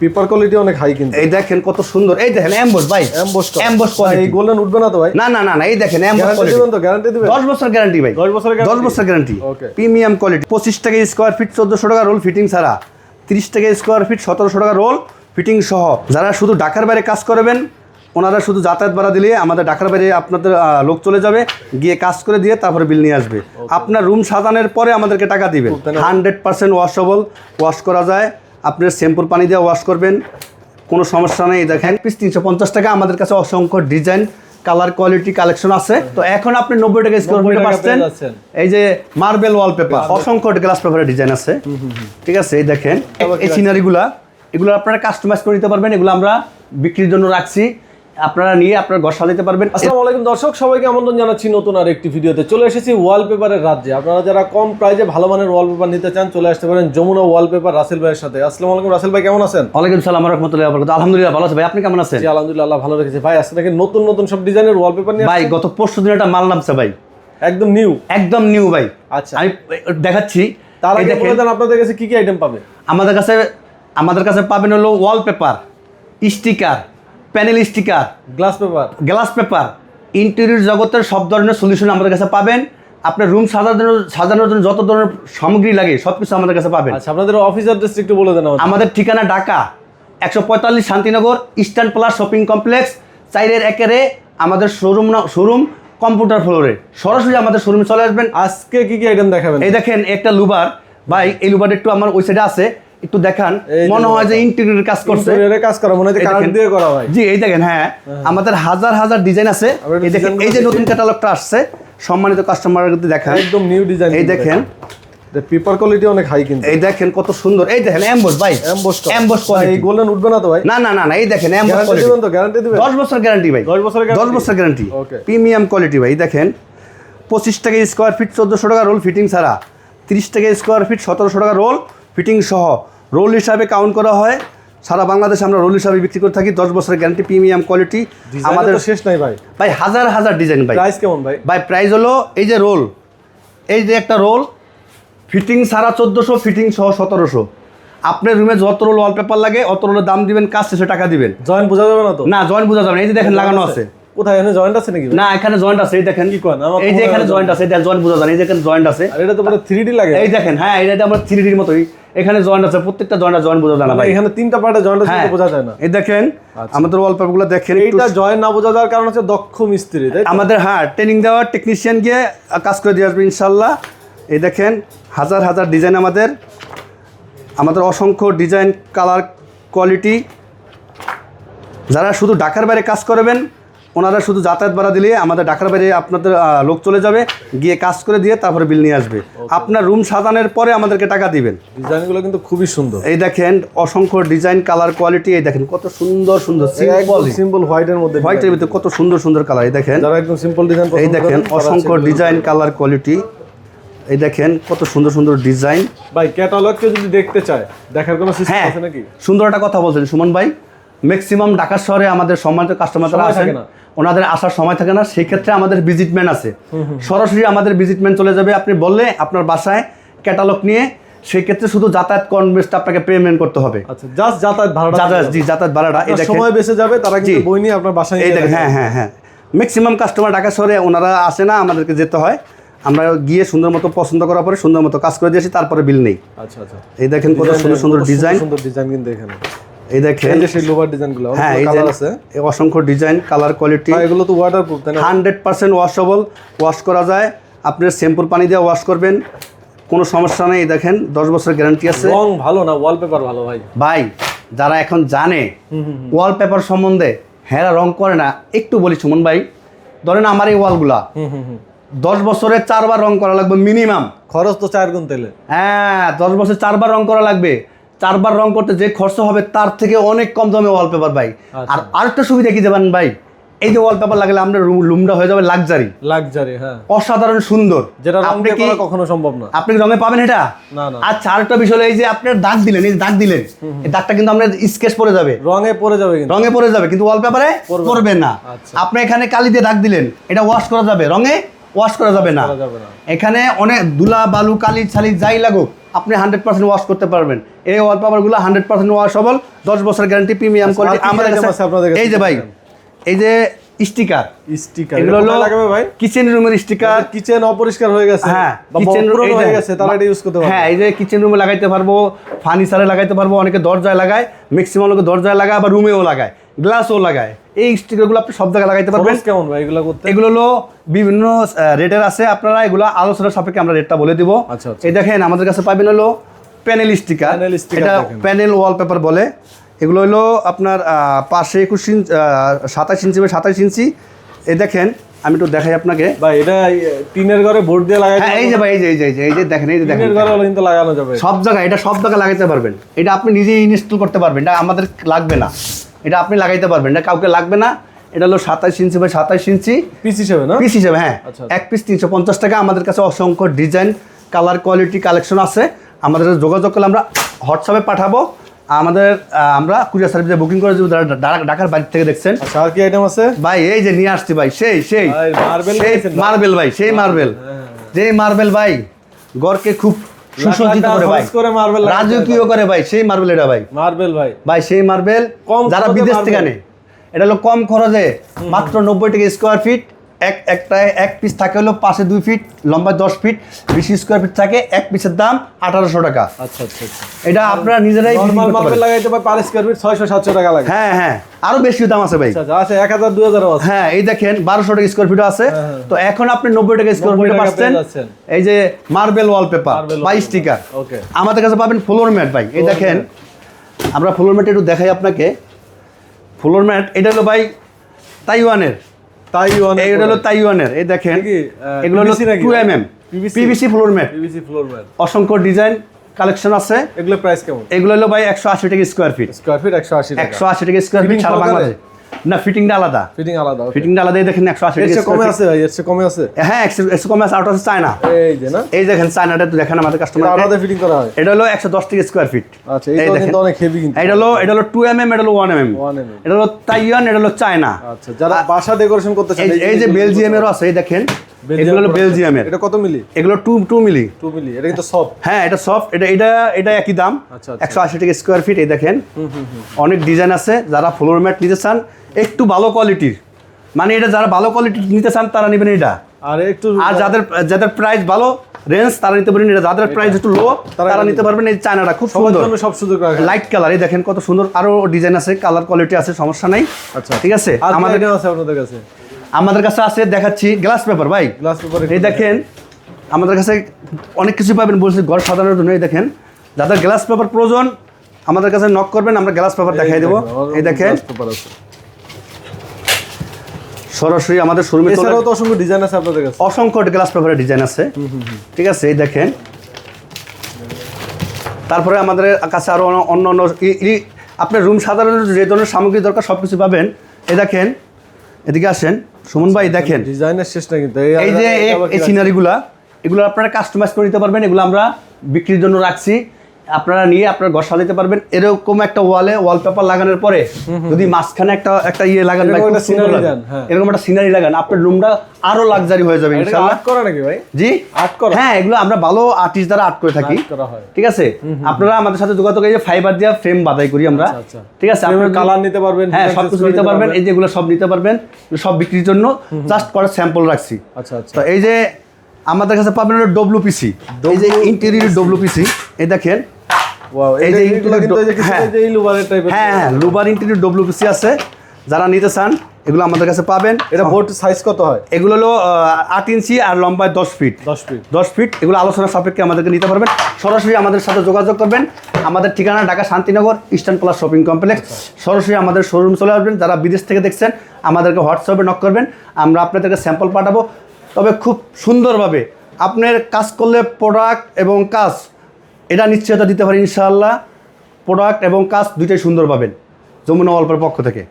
Paper quality অনেক high কিন্তু। এই দেখেন কত সুন্দর। এই দেখেন অ্যাম্বস ভাই। এমবস অ্যাম্বস এই গোল্ডেন উঠবে না তো ভাই? না না না না এই দেখেন অ্যাম্বস গ্যারান্টি দিবেন তো গ্যারান্টি দিবেন? 10 বছর গ্যারান্টি ভাই। 10 বছরের 10 বছর গ্যারান্টি. প্রিমিয়াম কোয়ালিটি 25 টাকা স্কোয়ার ফিট 1400 টাকা রোল ফিটিং ছাড়া। 30 টাকা স্কোয়ার ফিট 1700 টাকা রোল ফিটিং সহ। যারা শুধু ঢাকার বাইরে কাজ করবেন ওনারা শুধু যাতায়াত ভাড়া দিলে আমাদের ঢাকার বাইরে আপনাদের লোক চলে যাবে গিয়ে কাজ করে দিয়ে তারপরে বিল নিয়ে আসবে। আপনার রুম সাজানোর পরে আমাদেরকে টাকা দিবেন। হান্ড্রেড পার্সেন্ট ওয়াশেবল ওয়াশ করা যায়। আপনার শ্যাম্পুর পানি দিয়ে ওয়াশ করবেন কোনো সমস্যা নেই। দেখেন পিস তিনশো পঞ্চাশ টাকা আমাদের কাছে অসংখ্য ডিজাইন কালার কোয়ালিটি কালেকশন আছে। তো এখন আপনি নব্বই টাকা স্কোয়ার 90 ফিটে পাচ্ছেন। এই যে মার্বেল ওয়ালপেপার অসংখ্য গ্লাস পেপারের ডিজাইন আছে। ঠিক আছে এই দেখেন এই সিনারিগুলা এগুলো আপনারা কাস্টমাইজ করে নিতে পারবেন। এগুলো আমরা বিক্রির জন্য রাখছি। আপনারা নিয়ে আপনার ঘর সাজাতে পারবেন। আসসালামু আলাইকুম দর্শক সবাইকে আমন্ত্রণ জানাচ্ছি নতুন আর একটি ভিডিওতে। চলে এসেছি ওয়ালপেপারের রাজ্যে। আপনারা যারা কম প্রাইজে ভালো মানের ওয়ালপেপার নিতে চান চলে আসতে পারেন যমুনা ওয়ালপেপার রাসেল ভাইয়ের সাথে। আসসালামু আলাইকুম রাসেল ভাই কেমন আছেন? ওয়ালাইকুম সালাম রহমতুল্লাহ বরকাত আলহামদুলিল্লাহ ভালো আছে ভাই। আপনি কেমন আছেন? জি আলহামদুলিল্লাহ আল্লাহ ভালো রেখেছে। ভাই আজকে নাকি নতুন নতুন সব ডিজাইনের ওয়ালপেপার নিয়ে ভাই গত পরশু দিন একটা মাল নামছে ভাই। একদম নিউ একদম নিউ ভাই। আচ্ছা। আমি দেখাচ্ছি। তার এই আগে দেখেন। বলে দেন আপনাদের কাছে কি কি আইটেম পাবে? আমাদের কাছে আমাদের কাছে পাবেন হলো wallpaper sticker panel sticker glass paper. Glass paper interior জগতের সব ধরনের সলিউশন আমাদের কাছে পাবেন। আপনার রুম সাজানোর সাজানোর জন্য যত ধরনের সামগ্রী লাগে সব কিছু আমাদের কাছে পাবেন। আচ্ছা আপনাদের অফিস অ্যাড্রেস একটু বলে দেন আমাদের। ঠিকানা ঢাকা একশো পঁয়তাল্লিশ Shantinagar eastern plus shopping complex চাইরের একেরে আমাদের শোরুম শোরুম কম্পিউটার ফ্লোরে সরাসরি আমাদের শোরুমে চলে আসবেন। আজকে কি কি আইটেম দেখাবেন? এই দেখেন একটা লুবার ভাই এই লুবার একটু আমার ওই সাইডে আছে। একটু দেখান। মনে হয় যে লুবারটা। ইন্টেরিয়র কাজ করছে। ইন্টেরিয়রে কাজ করা মনে হয় কারেন্ট দিয়ে করা ভাই জি এই দেখেন হ্যাঁ। আমাদের হাজার হাজার ডিজাইন আছে। এই দেখেন এই যে নতুন ক্যাটালগটা আসছে সম্মানিত কাস্টমারের দেখান। একদম নিউ ডিজাইন এই দেখেন। পেপার কোয়ালিটি অনেক হাই কিন্তু। এই দেখেন কত সুন্দর। এই দেখেন অ্যাম্বস ভাই। এমবস এমবস কোয়ালিটি এই কোয়ালিটি গোল্ডেন উঠবে না তো ভাই? না না না না এই দেখেন অ্যাম্বস গ্যারান্টি দিবেন তো গ্যারান্টি দিবেন? 10 বছর গ্যারান্টি ভাই। 10 বছরের 10 বছর গ্যারান্টি Okay. প্রিমিয়াম কোয়ালিটি ভাই দেখেন। পঁচিশ টাকা স্কোয়ার ফিট চোদ্দোশো টাকা রোল ফিটিং ছাড়া। তিরিশ টাকা স্কোয়ার ফিট সতেরোশো টাকা রোল ফিটিং সহ রোল হিসাবে কাউন্ট করা হয়। সারা বাংলাদেশে আমরা রোল হিসাবে বিক্রি করে থাকি। দশ বছরের গ্যারান্টি প্রিমিয়াম কোয়ালিটি আমাদের শেষ নাই ভাই। ভাই হাজার হাজার ডিজাইন ভাই। প্রাইস কেমন ভাই? ভাই প্রাইস হলো এই যে রোল এই যে একটা রোল ফিটিং সারা চোদ্দোশো ফিটিং সহ সতেরোশো। আপনার রুমে যত রোল ওয়ালপেপার লাগে অত রোলের দাম দিবেন কাজ শেষে টাকা দিবেন। জয়েন্ট বোঝা যাবে না তো? না জয়েন্ট বোঝা যাবে না। এই যে দেখেন লাগানো আছে। কোথায়? এখানে জয়েন্ট আছে নাকি? না এখানে জয়েন্ট আছে এই দেখেন। কি? আমার এই যে এখানে জয়েন্ট আছে এটা জয়েন্ট বোঝা যায় না, এই দেখেন জয়েন্ট আছে। আর এটা তো পুরো 3D লাগে। এই দেখেন হ্যাঁ এটা আমার থ্রি ডির মতোই। এখানে জয়েন্ট আছে প্রত্যেকটা জয়েন্ট জয়েন্ট বোঝা যায় না মানে ভাই। এখানে তিনটা পার্টে জয়েন্ট আছে হ্যাঁ। বোঝা যায় না। এই দেখেন আচ্ছা। আমাদের দেখেন জয়েন্ট না বোঝা যাওয়ার কারণ হচ্ছে দক্ষ মিস্ত্রি তাই আমাদের হ্যাঁ ট্রেনিং দেওয়ার টেকনিশিয়ান গিয়ে কাজ করে দিয়ে আসবে ইনশাল্লাহ এই দেখেন হাজার হাজার ডিজাইন আমাদের। আমাদের অসংখ্য ডিজাইন কালার কোয়ালিটি যারা শুধু ঢাকার বাইরে কাজ করবেন ওনারা শুধু যাতায়াত ভাড়া দিলে আমাদের ঢাকার বাইরে আপনাদের লোক চলে যাবে গিয়ে কাজ করে দিয়ে তারপরে বিল নিয়ে আসবে। আপনার রুম সাজানোর পরে আমাদেরকে টাকা দিবেন। ডিজাইনগুলো কিন্তু খুবই সুন্দর। এই দেখেন অসংখ্য ডিজাইন কালার কোয়ালিটি এই দেখেন কত সুন্দর সুন্দর সিম্পল সিম্পল হোয়াইটের মধ্যে হোয়াইটের ভিতরে কত সুন্দর সুন্দর কালার এই দেখেন। যারা একদম সিম্পল ডিজাইন এই দেখেন অসংখ্য ডিজাইন কালার কোয়ালিটি। এই দেখেন কত সুন্দর সুন্দর ডিজাইন। ভাই ক্যাটালগ কেউ যদি দেখতে চায় দেখার কোনো সিস্টেম হ্যাঁ আছে নাকি? সুন্দর একটা কথা বলছেন সুমন ভাই। ম্যাক্সিমাম ঢাকা শহরে আমাদের সম্মানিত কাস্টমার আসেন ওনাদের আসার সময় থাকে না সেই ক্ষেত্রে আমাদের ভিজিটম্যান আছে। সরাসরি আমাদের ভিজিটম্যান চলে যাবে আপনি বললে আপনার বাসায় ক্যাটালগ নিয়ে সেই ক্ষেত্রে শুধু যাতায়াত কনভেস্ট আপনাকে পেমেন্ট করতে হবে। আচ্ছা জাস্ট যাতায়াত ভাড়াটা জি যাতায়াত ভাড়াটা সময় বেঁচে যাবে তারা কিন্তু বই নিয়ে আপনার বাসায় এই দেখেন হ্যাঁ হ্যাঁ হ্যাঁ। ম্যাক্সিমাম কাস্টমার ঢাকা শহরে ওনারা আসে না আমাদেরকে যেতে হয়। আমরা গিয়ে সুন্দর মতো পছন্দ করার পরে সুন্দর মতো কাজ করে দিয়েছি তারপরে বিল নেই। আচ্ছা আচ্ছা। এই দেখেন কত সুন্দর সুন্দর ডিজাইন সুন্দর ডিজাইন কিন্তু এখানে। এই দেখেন। সেই লোভার ডিজাইনগুলো হ্যাঁ কালার আছে। এই অসংখ্য ডিজাইন কালার কোয়ালিটি এগুলো তো ওয়াটারপ্রুফ তাই না? হান্ড্রেড পার্সেন্ট ওয়াশেবল ওয়াশ করা যায়। আপনার শ্যাম্পুর পানি দিয়ে ওয়াশ করবেন কোনো সমস্যা নেই। দেখেন দশ বছরের গ্যারান্টি আছে। রং ভালো না ওয়ালপেপার ভালো ভাই। ভাই যারা এখন জানে ওয়ালপেপার সম্বন্ধে হ্যাঁ রং করে না। একটু বলি সুমন ভাই ধরেন আমার এই ওয়ালগুলা দশ বছরে চারবার রং করা লাগবে মিনিমাম খরচ তো চার গুণ তেলে হ্যাঁ দশ বছর চারবার রং করা লাগবে। চারবার রং করতে যে খরচ হবে তার থেকে অনেক কম দামে ওয়ালপেপার ভাই। আচ্ছা। আর আরেকটা সুবিধা কি দেবেন ভাই? এই যে ওয়ালপেপার লাগলে আপনার রুমটা হয়ে যাবে লাক্সারি লাক্সারি হ্যাঁ। অসাধারণ সুন্দর। যেটা আপনি কি কখনো সম্ভব না। আপনি রঙে পাবেন এটা? না না। আচ্ছা আরেকটা বিষয় হলো এই যে আপনার দাগ দিলেন এই দাগ দিলেন এই দাগটা কিন্তু আপনার স্কেচ পড়ে যাবে। রঙে পড়ে যাবে কিন্তু। রঙে পড়ে যাবে কিন্তু ওয়ালপেপারে পড়বে না। আচ্ছা। আপনি এখানে কালি দিয়ে দাগ দিলেন এটা ওয়াশ করা যাবে। রঙে ওয়াশ করা যাবে না। করা যাবে না। এখানে অনেক দুলা বালু কালি ছালি যাই লাগুক আপনি হান্ড্রেড পার্সেন্ট ওয়াশ করতে পারবেন। এই ওয়ালপেপারগুলো হান্ড্রেড পার্সেন্ট ওয়াশ হবল দশ বছর গ্যারান্টি প্রিমিয়াম আচ্ছা, কোয়ালিটি আমাদের কাছে কাছে? এই যে ভাই এই যে স্টিকার স্টিকার এগুলো লাগাবে ভাই? কিচেন রুমের স্টিকার কিচেন অপরিষ্কার হয়ে গেছে। হ্যাঁ কিচেন পুরনো হয়ে গেছে তারা এটা ইউজ করতে পারবে। হ্যাঁ এই যে কিচেন রুমে লাগাইতে পারব ফার্নিচারে লাগাইতে পারব অনেকে দরজায় লাগায় ম্যাক্সিমাম লোকে দরজায় লাগায় আবার রুমেও লাগায় গ্লাসও লাগায়। এই স্টিকারগুলো আপনি সব জায়গায় লাগাইতে পারবেন। কেমন ভাই এগুলো করতে? এগুলো হলো বিভিন্ন রেটের আছে। আপনারা এগুলো আলোচনার সাপেক্ষে আমরা রেটটা বলে দিব। আচ্ছা, আচ্ছা। এই দেখেন আমাদের কাছে পাবেন হলো প্যানেল স্টিকার এটা প্যানেল ওয়ালপেপার বলে। এগুলো হলো আপনার পাশে একুশ ইঞ্চ সাতাশ ইঞ্চি বা সাতাশ ইঞ্চি। এই দেখেন আমি একটু দেখাই আপনাকে। ভাই এটা টিনের ঘরে বোর্ড দিয়ে লাগাই হ্যাঁ এই যে ভাই এই যে এই যে এই যে এই যে দেখেন এই যে দেখেন। টিনের ঘরে কিন্তু লাগানো যাবে। সব জায়গায় এটা সব জায়গায় লাগাইতে পারবেন। এটা আপনি নিজেই ইনস্টল করতে পারবেন। এটা আমাদের লাগবে না। এটা আপনি লাগাইতে পারবেন এটা কাউকে লাগবে না। এটা হলো সাতাশ ইঞ্চি বা সাতাশ ইঞ্চি। পিস হিসেবে না? পিস হিসেবে হ্যাঁ। আচ্ছা, এক পিস তিনশো পঞ্চাশ টাকা। আমাদের কাছে অসংখ্য ডিজাইন কালার কোয়ালিটি কালেকশন আছে। আমাদের যোগাযোগ করলে আমরা হোয়াটসঅ্যাপে পাঠাবো। আমাদের আমরা কুরিয়ার সার্ভিসে বুকিং করে দেবো। যারা ঢাকার বাড়ি থেকে দেখছেন। আচ্ছা আর কি আইটেম আছে? ভাই এই যে নিয়ে আসছি ভাই সেই সেই। ভাই? মার্বেল ভাই সেই মার্বেল যে মার্বেল ভাই গড়কে খুব সুসজ্জিত করে ভাই। করে রাজকীয় করে ভাই সেই মার্বেল এটা ভাই। মার্বেল ভাই। ভাই সেই মার্বেল কম যারা বিদেশ থেকে। আনে। এটা হলো কম খরচে মাত্র নব্বই টাকা স্কোয়ার ফিট এক একটা এক পিস থাকে হলো পাশে দুই ফিট লম্বা দশ ফিট বিশ স্কোয়ার ফিট থাকে এক পিসের দাম আঠারোশো টাকা। আচ্ছা আচ্ছা আচ্ছা। এটা আপনারা নিজেরাই লাগাইতে পারে পার স্কয়ার ফিট ছয়শো সাতশো টাকা লাগে। হ্যাঁ হ্যাঁ আরও বেশি দাম আছে ভাই। আচ্ছা আচ্ছা আছে এক হাজার দুই হাজারও আছে। হ্যাঁ এই দেখেন বারোশো টাকা স্কোয়ার ফিট আছে। হ্যাঁ, হ্যাঁ। তো এখন আপনি নব্বই টাকা স্কোয়ার 90 ফিটে পাচ্ছেন। এই যে মার্বেল ওয়ালপেপার বাই স্টিকার. আমাদের কাছে পাবেন ফ্লোর ম্যাট ভাই। এই দেখেন আমরা ফ্লোর ম্যাট একটু দেখাই আপনাকে। ফ্লোর ম্যাট এটা হলো ভাই তাইওয়ানের। তাই এটা হলো তাইওয়ানের এই দেখেন কি, এগুলো হলো? Two M M? PVC floor mat PVC floor mat অসংখ্য ডিজাইন কালেকশন আছে। এগুলো প্রাইস কেমন? এগুলো হলো ভাই একশো আশি টাকা স্কোয়ার ফিট স্কোয়ার ফিট একশো আশি টাকা। একশো আশি টাকা স্কোয়ার ফিট সারা? বাংলাদেশ। না ফিটিংটা আলাদা। ফিটিং আলাদা ফিটিং ফিটিংটা আলাদা দেখেন একশো আশি কমে আছে ভাই এসে কমে আছে? হ্যাঁ একশো কমে আছে আউট অফ চায়না। এই যে না? এই দেখেন চায়নাটা তো দেখেন আমাদের কাস্টমার আলাদা ফিটিং করা হয়। এটা হলো একশো দশ থেকে স্কোয়ার ফিট আচ্ছা এই দেখেন। অনেক হেভি কিন্তু। এটা হলো এটা হলো টু এম এম এটা হলো ওয়ান এম এম 1 এটা হলো তাইওয়ান এটা হলো চায়না। আচ্ছা যারা বাসা ডেকোরেশন করতে চায় এই যে বেলজিয়ামেরও আছে এই দেখেন। এগুলো হলো বেলজিয়ামের। এটা কত মিলি? এগুলো টু টু মিলি। 2 মিলি এটা কিন্তু সফট হ্যাঁ এটা সফট এটা এটা এটা একই দাম। একশো আশি টাকা স্কোয়ার ফিট এই দেখেন। অনেক ডিজাইন আছে যারা ফ্লোর ম্যাট নিতে চান একটু ভালো কোয়ালিটির মানে এটা যারা ভালো কোয়ালিটির নিতে চান তারা নেবেন এটা। আর একটু আর যাদের যাদের প্রাইস ভালো রেঞ্জ তারা নিতে পারবেন এটা। যাদের প্রাইস একটু লো তারা তারা নিতে পারবেন এই চায়নাটা খুব সুন্দর। সব সুযোগ লাইট কালার এই দেখেন কত সুন্দর। আরও ডিজাইন আছে কালার কোয়ালিটি আছে সমস্যা নাই। আচ্ছা। ঠিক আছে? আর আমাদের আছে আপনাদের কাছে? আমাদের কাছে আছে দেখাচ্ছি গ্লাস পেপার ভাই। গ্লাস পেপার এই দেখেন আমাদের কাছে অনেক কিছু পাবেন বলছি ঘর সাজানোর জন্য এই দেখেন। যাদের গ্লাস পেপার প্রয়োজন আমাদের কাছে নক করবেন আমরা গ্লাস পেপার দেখাই দেবো। এই দেখেন। সরাসরি আমাদের শোরুমে এছাড়াও তো অসংখ্য ডিজাইন আছে আপনাদের কাছে। অসংখ্য গ্লাস পেপারের ডিজাইন আছে। ঠিক আছে এই দেখেন। তারপরে আমাদের কাছে আরও অন্য অন্য আপনার রুম সাধারণের যে ধরনের সামগ্রী দরকার সব কিছু পাবেন। এই দেখেন এদিকে আসেন। সুমন ভাই দেখেন। ডিজাইনের শেষ না কিন্তু এই যে এই- এই সিনারিগুলা এগুলো আপনারা কাস্টমাইজ করে নিতে পারবেন এগুলো আমরা বিক্রির জন্য রাখছি। আপনারা নিয়ে আপনার ঘর সাজাতে পারবেন। এরকম একটা ওয়ালে ওয়ালপেপার লাগানোর পরে যদি মাঝখানে একটা একটা ইয়ে লাগান এরকম একটা। দেন, হ্যাঁ। সিনারি লাগান আপনার রুমটা আরও লাক্সারি হয়ে যাবে আর্ট করা নাকি ভাই? জি। আর্ট করা? হ্যাঁ এগুলো আমরা ভালো আর্টিস্ট দ্বারা আর্ট করে থাকি। ঠিক আছে? আপনারা আমাদের সাথে যোগাযোগ এই যে ফাইবার দিয়ে ফ্রেম বাধাই করি আমরা। আচ্ছা, আচ্ছা। ঠিক আছে? আপনারা colour নিতে পারবেন, হ্যাঁ সব কিছু নিতে পারবেন পারবেন। এই যেগুলো সব নিতে পারবেন সব বিক্রির জন্য জাস্ট করে স্যাম্পল রাখছি। আচ্ছা আচ্ছা। তো এই যে আমাদের কাছে পাবেন হলো ডব্লিউপিসি এই যে ইন্টেরিয়র ডব্লিউপিসি এই দেখেন ওয়াও এই যে হ্যাঁ। টাইপের হ্যাঁ হ্যাঁ লুবার ডব্লিউপিসি আছে। যারা নিতে চান এগুলো আমাদের কাছে পাবেন। এটা বোর্ড সাইজ কত হয়? এগুলো হলো আট ইঞ্চি আর লম্বায় দশ ফিট 10 ফিট দশ ফিট এগুলো আলোচনা সাপেক্ষে আমাদেরকে নিতে পারবেন। সরাসরি আমাদের সাথে যোগাযোগ করবেন। আমাদের ঠিকানা Dhaka Shantinagar eastern plus shopping complex সরাসরি আমাদের শোরুম চলে আসবেন। যারা বিদেশ থেকে দেখছেন আমাদেরকে হোয়াটসঅ্যাপে নক করবেন। আমরা আপনাদেরকে স্যাম্পল পাঠাবো। তবে খুব সুন্দরভাবে আপনার কাজ করলে প্রোডাক্ট এবং কাজ এটা নিশ্চয়তা দিতে পারি ইনশাআল্লাহ। প্রোডাক্ট এবং কাজ দুইটাই সুন্দর পাবেন, যমুনা অল্পের পক্ষ থেকে।